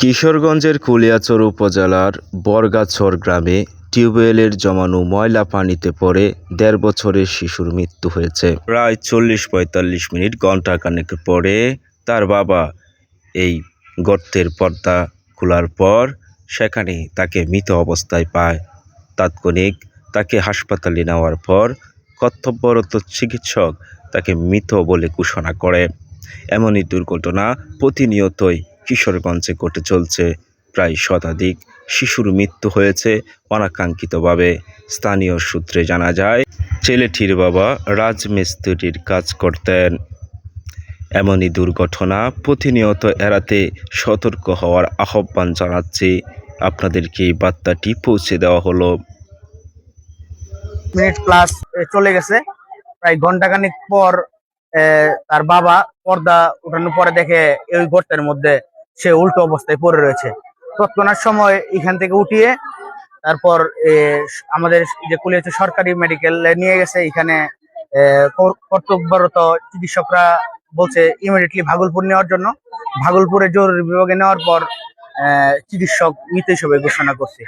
কিশোরগঞ্জের কুলিয়াচর উপজেলার বরগাছর গ্রামে টিউবওয়েলের জমানো ময়লা পানিতে পড়ে দেড় বছরের শিশুর মৃত্যু হয়েছে। প্রায় চল্লিশ পঁয়তাল্লিশ মিনিট ঘণ্টা কানেক পরে তার বাবা এই গর্তের পর্দা খোলার পর সেখানে তাকে মৃত অবস্থায় পায়। তাৎক্ষণিক তাকে হাসপাতালে নেওয়ার পর কর্তব্যরত চিকিৎসক তাকে মৃত বলে ঘোষণা করে। এমনই দুর্ঘটনা প্রতিনিয়তই কিশোরগঞ্জে ঘটে চলছে। প্রায় শতাধিক শিশুর মৃত্যু হয়েছে অনাকাঙ্ক্ষিতভাবে। স্থানীয় সূত্রে জানা যায়, ছেলেটির বাবা রাজমিস্ত্রির কাজ করতেন। এমনই দুর্ঘটনা প্রতিনিয়ত এড়াতে সতর্ক হওয়ার আহ্বান জানাচ্ছি। আপনাদেরকে এই বার্তাটি পৌঁছে দেওয়া হলো? মিনিট প্লাস চলে গেছে। প্রায় ঘন্টাখানিক পর তার বাবা পর্দা উঠানোর পরে দেখে ওই গর্তের মধ্যে সে উল্টো অবস্থায় পড়ে রয়েছে। তৎক্ষণাৎ সময় এখান থেকে উঠিয়ে তারপর আমাদের যে কুলিয়াচু সরকারি মেডিকেলে নিয়ে গেছে। এখানে কর্তব্যরত চিকিৎসকরা বলছে ইমিডিয়েটলি ভাগলপুর নেওয়ার জন্য। ভাগলপুরে জরুরি বিভাগে নেওয়ার পর চিকিৎসক মৃত হিসেবে ঘোষণা করছে।